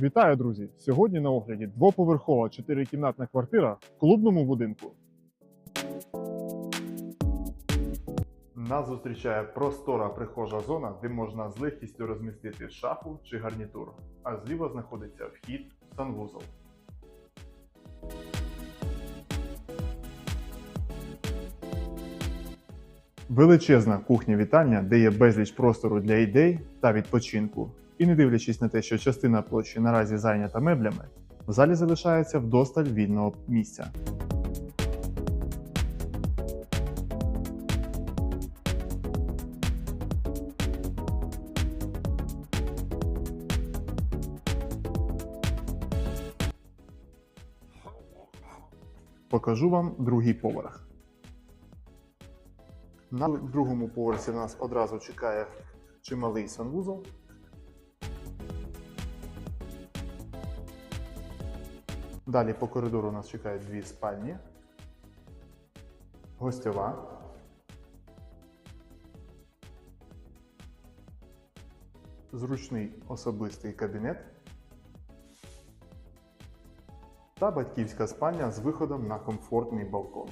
Вітаю, друзі! Сьогодні на огляді двоповерхова чотирикімнатна квартира в клубному будинку. Нас зустрічає простора прихожа зона, де можна з легкістю розмістити шафу чи гарнітур, а зліва знаходиться вхід в санвузол. Величезна кухня-вітальня, де є безліч простору для ідей та відпочинку. І не дивлячись на те, що частина площі наразі зайнята меблями, в залі залишається вдосталь вільного місця. Покажу вам другий поверх. На другому поверсі нас одразу чекає чималий санвузол. Далі по коридору нас чекають дві спальні, гостьова. Зручний особистий кабінет та батьківська спальня з виходом на комфортний балкон.